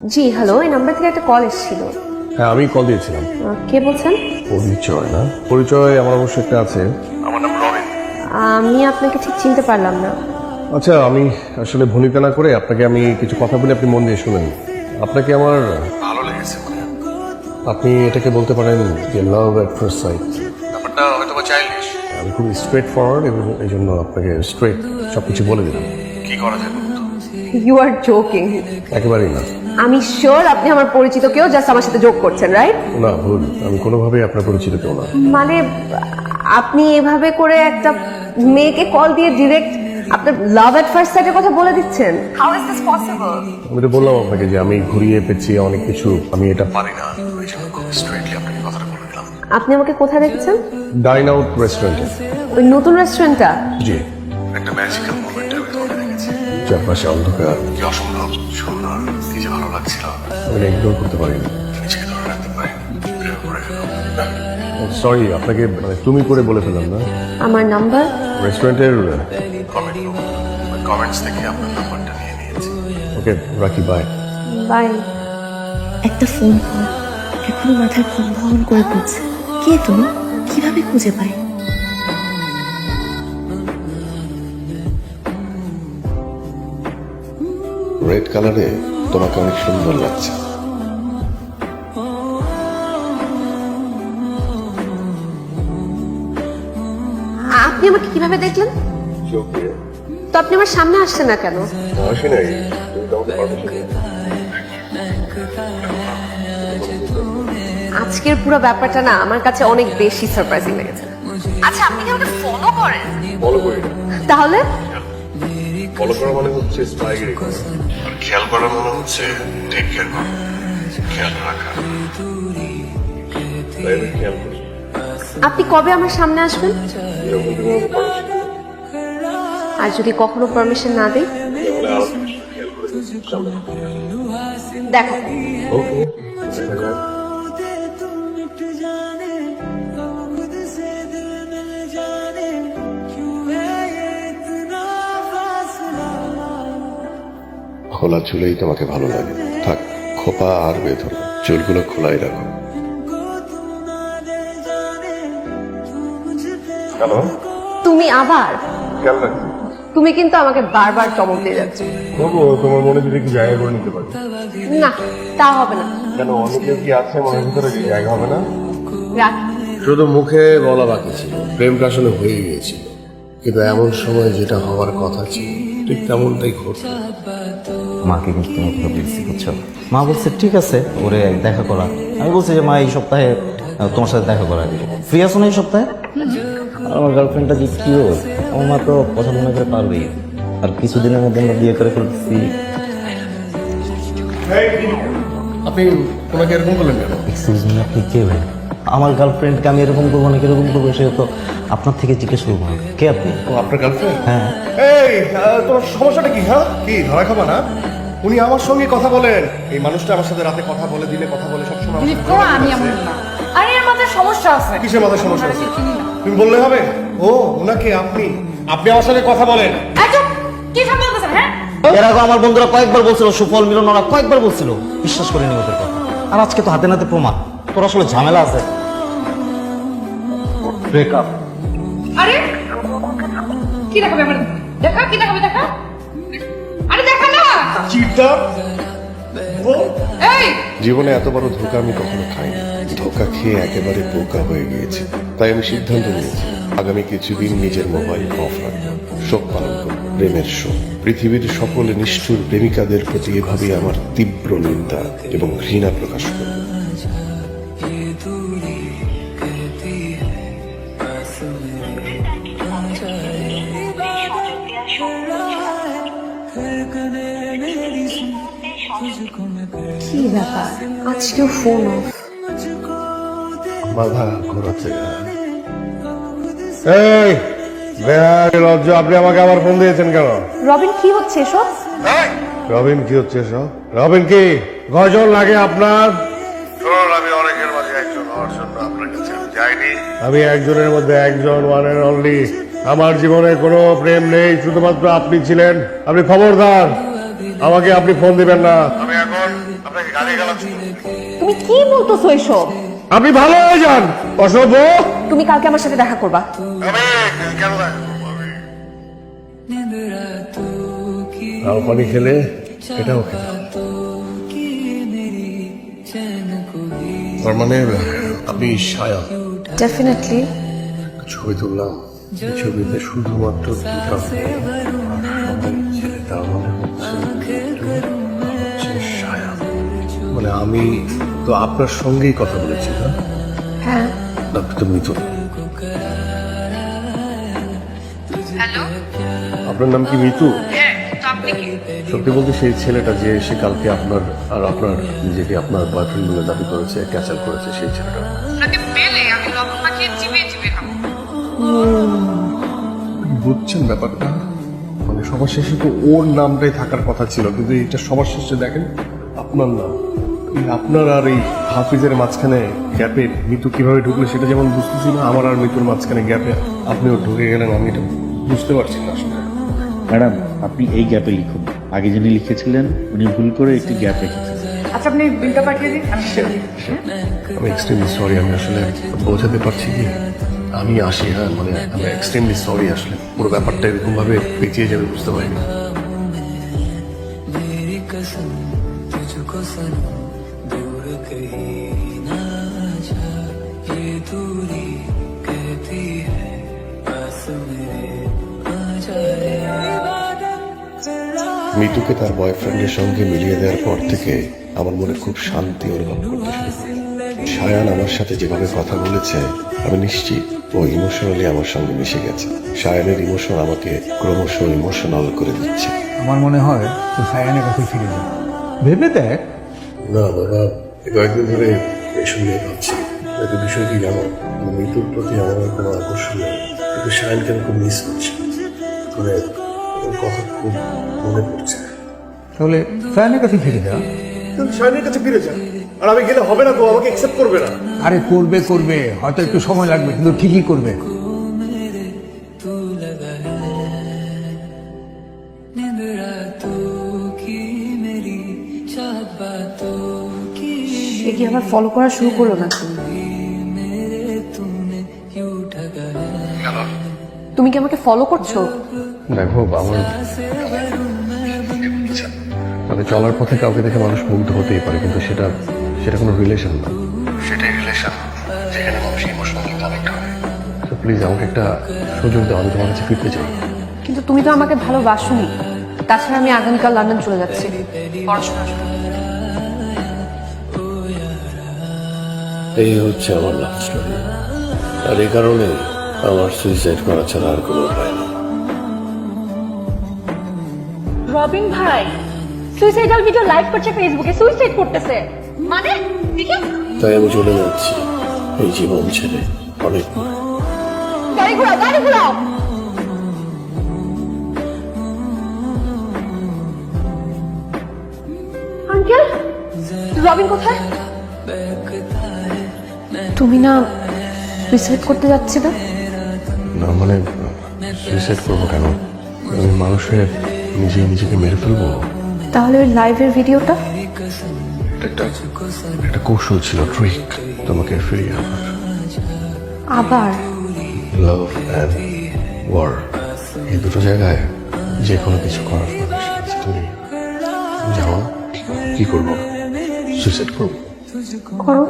জি hello এই number থেকে একটা কল এসেছিল। হ্যাঁ আমি কল দিয়েছিলাম। আহ, কে বলছেন? পরিচয় না? পরিচয় আমার অবশ্য একটা আছে। আমার নাম রবিন আমি আপনাকে ঠিক চিনতে পারলাম না। আচ্ছা আমি আসলে ভূমিকা না করে আপনাকে আমি কিছু কথা বলে আপনি মন দিয়ে শুনেন। আপনাকে আমার ভালো লেগেছে আপনি এটাকে বলতে পারেন যে লাভ এট ফার্স্ট সাইট ব্যাপারটা হয়তো বা চাইল্ডিশ আমি খুব স্ট্রেট ফরওয়ার্ড এবং এই জন্য আপনাকে স্ট্রেট সব কিছু বলে দিলাম। কি করা যায় বলুন ইউ আর জোকিং একেবারেই না। আমি শিওর আপনি আমার পরিচিত কেউ জাস্ট আমার সাথে যোগ করছেন রাইট না ভুল। আমি কোনোভাবেই আপনার পরিচিত কেউ না। মানে আপনি এভাবে করে একটা মেয়েকে কল দিয়ে ডিরেক্ট আপনার লাভ এট ফার্স্ট সাইটের কথা বলে দিচ্ছেন? হাউ ইজ দিস পসিবল আমি তো বললাম আপনাকে যে আমি ঘুরিয়ে পেঁচিয়ে অনেক কিছু। আমি এটা পারি না। এই জন্য খুব স্ট্রেটলি আপনাকে কথাটা বলে দিলাম। আপনি আমাকে কোথায় দেখছেন? ডাইন আউট রেস্টুরেন্টে ওই নতুন রেস্টুরেন্টটা জি। একটা ম্যাজিক্যাল মোমেন্ট চারপাশে অন্ধকার কি অসম্ভব সুন্দর কি যে ভালো লাগছিল। আমি ইগনোর করতে পারিনি। নিজেকে ধরে রাখতে পারি সরি আপনাকে মানে তুমি করে বলে ফেললাম না? আমার নাম্বার রেস্টুরেন্টের কমেন্টস থেকে আপনার নাম্বারটা নিয়ে নিয়েছি। ওকে রাখি বাই বাই একটা ফোন কল এখনও মাথায় ঘুম ভ্রমণ করে ঘুরছে কে তুমি? কীভাবে খুঁজে পাই রেড কালারে তোমাকে অনেক সুন্দর লাগছে। আপনি আমাকে কীভাবে দেখলেন? তো আপনি আমার সামনে আসছেন না কেন? আসি নাই। আজকের পুরো ব্যাপারটা না আমার কাছে অনেক বেশি সারপ্রাইজিং লেগেছে। আচ্ছা আপনি কি আমাকে ফলো করেন? ফলো করি তাহলে? ফলো করা মানে হচ্ছে স্পাইগিরি করা আর খেয়াল করা মানে হচ্ছে টেক কেয়ার করা। খেয়াল রাখা। তাই আমি খেয়াল করি। আপনি কবে আমার সামনে আসবেন? যখন তুমি আমাকে পারমিশন আর যদি কখনো পারমিশন না দিই? দেখো। ওকে খোলা চুলেই তোমাকে ভালো লাগে। থাক খোপা আর বেঁধো চুলগুলো খোলাই রাখো। হ্যালো? তুমি আবার? তুমি কিন্তু আমাকে বারবার চমক দিয়ে যাচ্ছ। তবুও তোমার মনে যদি একটু জায়গা করে নিতে পারি। না তা হবে না। কেন অনেকের কি আছে মনের ভিতরে যে জায়গা হবে না? রাখি। শুধু মুখে বলা বাকি ছিল। প্রেমটা আসলে হয়ে গিয়েছিল। কিন্তু এমন সময় যেটা হওয়ার কথা ছিল ঠিক তেমনটাই ঘটল। মাকে কিন্তু কথা বলছি বুঝছ মা বলছে ঠিক আছে ওরে দেখা করা। আমি বলছি যে মা এই সপ্তাহে তোমার সাথে দেখা করা দিব। ফ্রি আছো না এই সপ্তাহে? আর আমার গার্লফ্রেন্ডটা যে কি আমার মা তো পছন্দ না করে পারবেই। আর কিছুদিনের মধ্যে আমরা বিয়ে করে ফেলছি আপনি ওনাকে এরকম করলেন কেন? এক্সকিউজ মি আপনি কে ভাই? আমার গার্লফ্রেন্ডকে আমি এরকম করব না কীরকম করব সে তো আপনার থেকে জিজ্ঞেস করব। কে আপনি? ও আপনার গার্লফ্রেন্ড হ্যাঁ। এই তোমার সমস্যাটা কি হ্যাঁ? কি ধরা খাবা না? উনি আমার সঙ্গে কথা বলেন। এই মানুষটা আমার সাথে রাতে কথা বলে দিলে কথা বলে সবসময় সাথে আমি এমন না। আরে এর মাথায় সমস্যা আছে। কিসের মাথায় সমস্যা আছে? তুমি বললে হবে? ও ওনাকে আপনি আপনি আমার সঙ্গে কথা বলেন। চুপ! কি সব বলতেছেন হ্যাঁ? এর আগে আমার বন্ধুরা কয়েকবার বলছিল সুফল মিলন ওরা কয়েকবার বলছিল বিশ্বাস করিনি ওদের কথা আর আজকে তো হাতে নাতে প্রমাণ। তোর আসলে ঝামেলা আছে। ব্রেকআপ আরে! কি দেখাবে আমার? দেখা কি দেখাবে দেখা না জীবনে এত বড় ধোকা আমি কখনো খাইনি। ধোকা খেয়ে একেবারে বোকা হয়ে গিয়েছি। তাই আমি সিদ্ধান্ত নিয়েছি আগামী কিছুদিন নিজের মোবাইল অফ রাখব। শোক পালন করব প্রেমের শোক। পৃথিবীর সকল নিষ্ঠুর প্রেমিকাদের প্রতি এভাবে আমার তীব্র নিন্দা এবং ঘৃণা প্রকাশ করব। কি ব্যাপার। আজকেও ফোন অফ মাথা ঘোরাচ্ছে এই বেহারি লজ্জ আপনি আমাকে আবার ফোন দিয়েছেন কেন? রবিন কি হচ্ছে এসব? রবিন কি হচ্ছে সব রবিন কি? গজল লাগে আপনার? আমি অনেকের মাঝে একজন হওয়ার জন্য আপনার কাছে আমি যাইনি। আমি একজনের মধ্যে একজন ওয়ান এন্ড অনলি আমার জীবনে কোনো প্রেম নেই শুধুমাত্র আপনি ছিলেন। আপনি খবরদার। আমাকে আপনি ফোন দিবেন না। আমি এখন তুমি কি বলতেছো এসব? আপনি ভালো হয়ে যান অসভ্য। তুমি কালকে আমার সাথে দেখা করবা। পানি খেলে এটাও তার মানে আপনি সায়া। ডেফিনেটলি ছবি তুললাম। ছবিতে শুধুমাত্র আমি তো আপনার সঙ্গেই কথা বলেছি না? হ্যাঁ। আপনি তো হ্যালো? আপনার নাম কি মিতু? হ্যাঁ সত্যি বলতে সেই ছেলেটা যে এসে কালকে আপনার আর আপনার নিজেকে আপনার বয়ফ্রেন্ড বলে দাবি করেছে ক্যাচাল করেছে সেই ছেলেটা। বুঝছেন ব্যাপারটা? মানে সবার শেষে তো ওর নামটাই থাকার কথা ছিল কিন্তু এটা সবার শেষে দেখেন আপনার নাম। আপনার আর এই হাফিজের মাঝখানে গ্যাপে মিতু কীভাবে ঢুকলো সেটা যেমন বুঝতেছি না আমার আর মিতুর মাঝখানে গ্যাপে আপনিও ঢুকে গেলেন আমি এটা বুঝতে পারছি না আসলে। ম্যাডাম আপনি এই গ্যাপে লিখুন। আগে যিনি লিখেছিলেন উনি ভুল করে একটি গ্যাপ রেখেছেন। আচ্ছা আপনি বিলটা পাঠিয়ে দিন আমি সেটা দিচ্ছি আমি এক্সট্রিমলি সরি আমি আসলে বোঝাতে পারছি কি? আমি আসি হ্যাঁ মানে আমি এক্সট্রিমলি সরি আসলে। পুরো ব্যাপারটা এরকম ভাবে পেঁচিয়ে যাবে বুঝতে পারিনি। মিতুকে তার বয়ফ্রেন্ডের সঙ্গে মিলিয়ে দেওয়ার পর থেকে আমার মনে খুব শান্তি অনুভব করতে সায়ান আমার সাথে যেভাবে কথা বলেছে আমি নিশ্চিত ও ইমোশনালি আমার সঙ্গে মিশে গেছে। সায়ানের ইমোশন আমাকে ক্রমশ ইমোশনাল করে দিচ্ছে। আমার মনে হয় তুই সায়ানের কাছে ফিরে যা ভেবে দেখ। না বাবা কয়েকদিন ধরে এসব নিয়ে ভাবছি একটা বিষয় কি জানো? মৃত্যুর প্রতি আমার কোনো আকর্ষণ নেই। কিন্তু শায়নকে আমি খুব মিস করছি। মানে ওর কথা খুব মনে পড়ছে। তাহলে সায়ানের কাছে ফিরে যা। কাছে ফিরে যান আর আমি গেলে হবে না তো আমাকে অ্যাকসেপ্ট করবে না। আরে করবে করবে। হয়তো একটু সময় লাগবে কিন্তু ঠিকই করবে। সে কি আবার ফলো করা শুরু করল না তুমি কি আমাকে ফলো করছ? দেখো আমার মানে চলার পথে কাউকে দেখে মানুষ মুগ্ধ হতেই পারে কিন্তু সেটা সেটা কোনো রিলেশন না। সেটাই রিলেশন যেখানে মানুষ ইমোশনালি কানেক্ট হয় তো প্লিজ আমাকে একটা সুযোগ দাও আমি তোমার কাছে ফিরতে চাই। কিন্তু তুমি তো আমাকে ভালোবাসোনি। তাছাড়া আমি আগামীকাল লন্ডন চলে যাচ্ছি। পড়াশোনা এই হচ্ছে আমার লাভ স্টোরি আর এই কারণে আমার সুইসাইড করা ছাড়া আর কোনো উপায় নেই। রবিন ভাই সুইসাইডাল ভিডিও লাইভ করছে ফেসবুকে সুইসাইড করতেছে। মানে দেখি। তাই আমি চলে যাচ্ছি এই জীবন ছেড়ে অনেক গাড়ি ঘোরাও গাড়ি ঘোরাও। আঙ্কেল রবিন কোথায়? তুমি না সুইসাইড করতে যাচ্ছে না না মানে সুইসাইড করব কেন? আমি মানুষের নিজে নিজেকে মেরে ফেলব? তাহলে ওই লাইভের ভিডিওটা একটা একটা কৌশল ছিল ট্রিক তোমাকে ফিরিয়ে আনার। আবার? লাভ অ্যান্ড ওয়ার এই দুটো জায়গায় যে কোনো কিছু করার তুমি যাও কি করব? সুইসাইড করব। করো।